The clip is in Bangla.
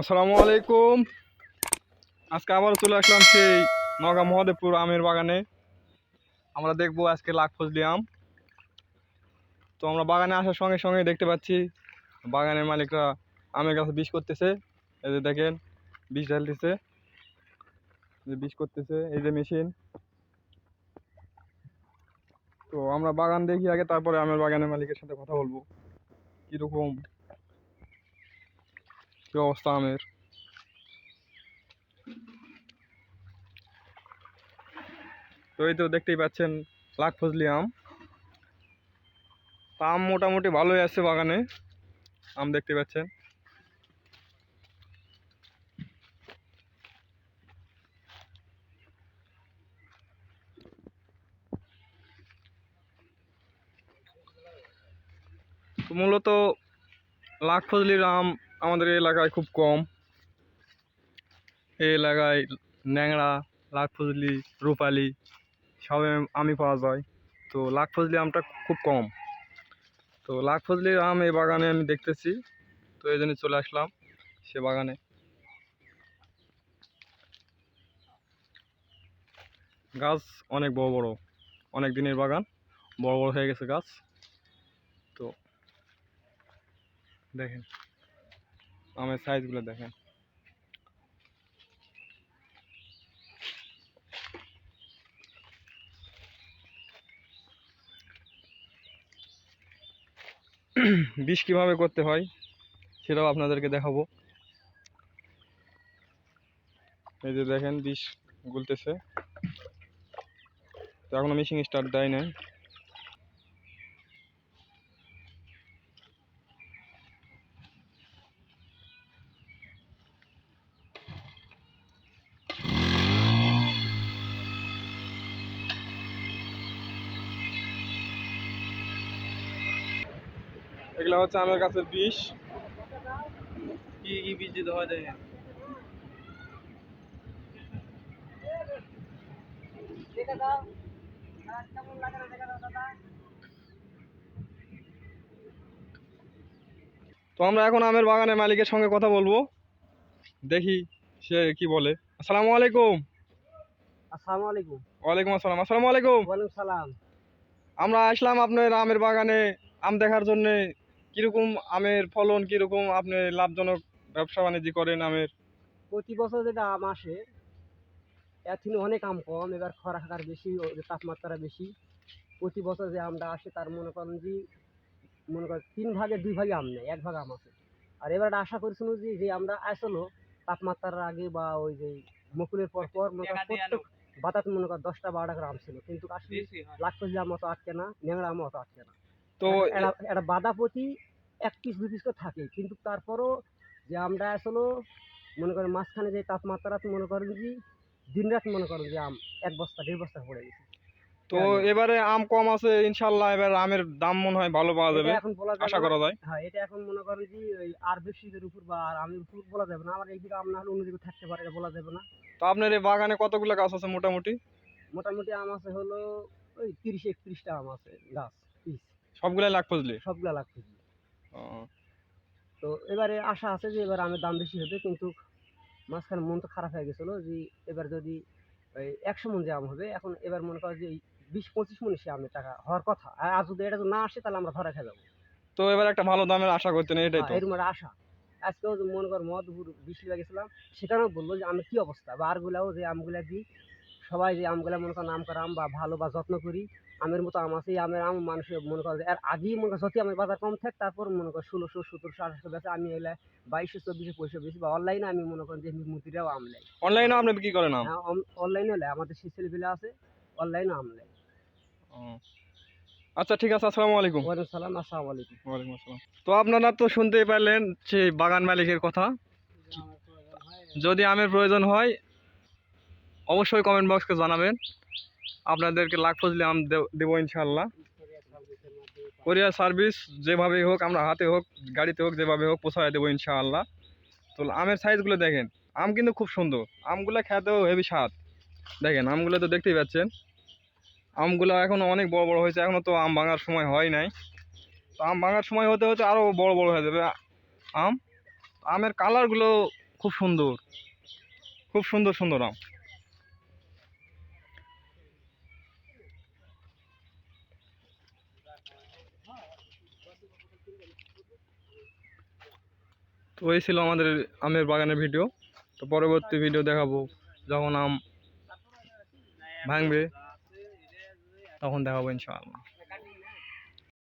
আসসালামু আলাইকুম। আজকে আবার চলে আসলাম সেই নগা মহাদেবপুর আমের বাগানে। আমরা দেখব আজকে লাখ ফজলি আম। তো আমরা বাগানে আসার সঙ্গে সঙ্গে দেখতে পাচ্ছি, বাগানের মালিকরা আমের গাছে বিষ করতেছে। এই যে দেখেন, বিষ ঢালতেছে। যে বিষ করতেছে, এই যে মেশিন। তো আমরা বাগান দেখি আগে, তারপরে আমের বাগানের মালিকের সাথে কথা বলব। কীরকম কি অবস্থা আমের তো এই তো দেখতেই পাচ্ছেন, লাখ ফজলি আম। আম মোটামুটি ভালোই আছে বাগানে, আম দেখতে পাচ্ছেন। মূলত লাখ ফজলির আম আমাদের এলাকায় খুব কম। এই এলাকায় ন্যাংরা লাখ ফজলি রূপালি সব আমই পাওয়া যায়। তো লাখ ফজলি আমটা খুব কম। তো লাখ ফজলির আম এই বাগানে আমি দেখতেছি। তো এই জন্য চলে আসলাম সে বাগানে। গাছ অনেক বড় বড়। অনেক দিনের বাগান। বড় বড় হয়ে গেছে গাছ। তো দেখেন। আমের সাইজগুলো দেখেন। বিষ কীভাবে করতে হয়, সেটাও আপনাদেরকে দেখাবো। এই যে দেখেন, বিষ গুলতেছে। তো এখনও মেশিন স্টার্ট দেয় নাই। এগুলো হচ্ছে আমের গাছের বিষ। কি কি বীজ দিতে হয় দেখেন। তো আমরা এখন আমের বাগানের মালিকের সঙ্গে কথা বলব। দেখি সে কি বলে। আসসালামু আলাইকুম। আসসালামু আলাইকুম। ওয়ালাইকুম আসসালাম। আসসালামু আলাইকুম। ওয়ালাইকুম সালাম। আমরা আসলাম আপনার আমের বাগানে আম দেখার জন্য। কীরকম আমের ফলন কীরকম আপনি লাভজনক ব্যবসা বাণিজ্য করেন আমের? প্রতি বছর যেটা আম আসে থেকে অনেক আম কম এবার খরা খাকার বেশি তাপমাত্রা বেশি প্রতি বছর যে আমটা আসে তার মনে করেন যে মনে করেন তিন ভাগে দুই ভাগে আম নেই এক ভাগ আম আছে। আর এবার একটা আশা করছিল যে যে আমরা আসলো তাপমাত্রার আগে বা ওই যে মুকুলের পর পর মনে করেন প্রত্যেক বাতাস মনে করেন দশটা বারোটা করে আম ছিল। কিন্তু আসলে লাখ পঁচিশ আম অত আটকে না ন্যাংরা আম অত আটকে না। তো একটা বাঁধা প্রতি এক পিস দু পিস করে থাকে। কিন্তু তারপরও যে আমরা আসলে মনে করেন মাঝখানে যে তাপমাত্রা মনে করেন যে দিন রাত মনে করেন যে আম এক বস্তা দেড় বস্তা পড়ে গেছে। তো এবারে আম কম আছে ইনশাল্লাহ এবার আমের দাম মনে হয় ভালো পাওয়া যাবে এখন বলা আশা করা যায়। হ্যাঁ এটা এখন মনে করেন যে ওই আর বেশিদের উপর বা আর আমের উপর বলা যাবে না আমার এইদিকে আম না হলে অন্যদিকে থাকতে পারে এটা বলা যাবে না। তো আপনার এই বাগানে কতগুলো গাছ আছে মোটামুটি? মোটামুটি আম আছে হলো ওই তিরিশ একত্রিশটা আম আছে গাছ পিস সবগুলাই লাখ ফজলি সবগুলা লাগছে ও, তো এবারে আশা আছে যে এবার আমের দাম বেশি হবে কিন্তু মাঝখানে মন তো খারাপ হয়ে গেছিল যে এবার যদি একশো মন যে আম হবে এখন এবার মনে করো যে বিশ পঁচিশ মন সে আমের টাকা হওয়ার কথা। আর যদি এটা না আসে তাহলে আমরা ধরা খেয়ে যাব। তো এবার একটা ভালো দামের আশা করতেন এটাই তো। এরকম আশা। আজকেও মনে কর মধুপুর বিশ লিবা গেছিলাম সেখানেও বলল যে আমের কি অবস্থা? বা আরগুলাও যে আমগুলা দিই সবাই যে আমগুলা মনে কর নাম করা আম বা ভালো বা যত্ন করি আমের মতো আম আছে আমের আম মানুষের মনে করে আর আগেই মনে কর যতই আমের বাজার কম থাক তারপর মনে কর ষোলোশো সতেরোশো আঠারোশো বেচে আমি এলে বাইশশো চব্বিশশো পয়সা বেশি বা অনলাইনে আমি মনে করেন যে মুতিরাও আম নেই। অনলাইনে আপনি বিক্রি করেন আম? অনলাইনে হলে আমাদের সেই ছেলেপিলে আছে অনলাইনে আম নেই। আচ্ছা ঠিক আছে আসসালামু আলাইকুম। ওয়ালাইকুম সালাম আসসালামু আলাইকুম। ওয়ালাইকুম আসসালাম। তো আপনারা তো শুনতেই পারলেন সেই বাগান মালিকের কথা। যদি আমের প্রয়োজন হয় অবশ্যই কমেন্ট বক্সকে জানাবেন। আপনাদেরকে লাখ ফজলি আম দেব- ইনশাল্লাহ কোরিয়ার সার্ভিস যেভাবেই হোক, আমরা হাতে হোক, গাড়িতে হোক, যেভাবে হোক, পোষায় দেবো ইনশাআল্লাহ। তো আমের সাইজগুলো দেখেন, আম কিন্তু খুব সুন্দর। আমগুলো খেতেও হেভি স্বাদ। দেখেন, আমগুলো তো দেখতেই পাচ্ছেন। আমগুলো এখনও অনেক বড় বড় হয়েছে এখনও তো আম ভাঙার সময় হয় নাই। তো আম ভাঙার সময় হতে হতে আরও বড় বড় হয়ে যাবে আম। আমের কালারগুলো খুব সুন্দর। খুব সুন্দর সুন্দর আম। তো এই ছিল আমাদের আমের বাগানের ভিডিও। তো পরবর্তী ভিডিও দেখাবো যখন আম ভাঙবে, তখন দেখাবো ইনশাআল্লাহ।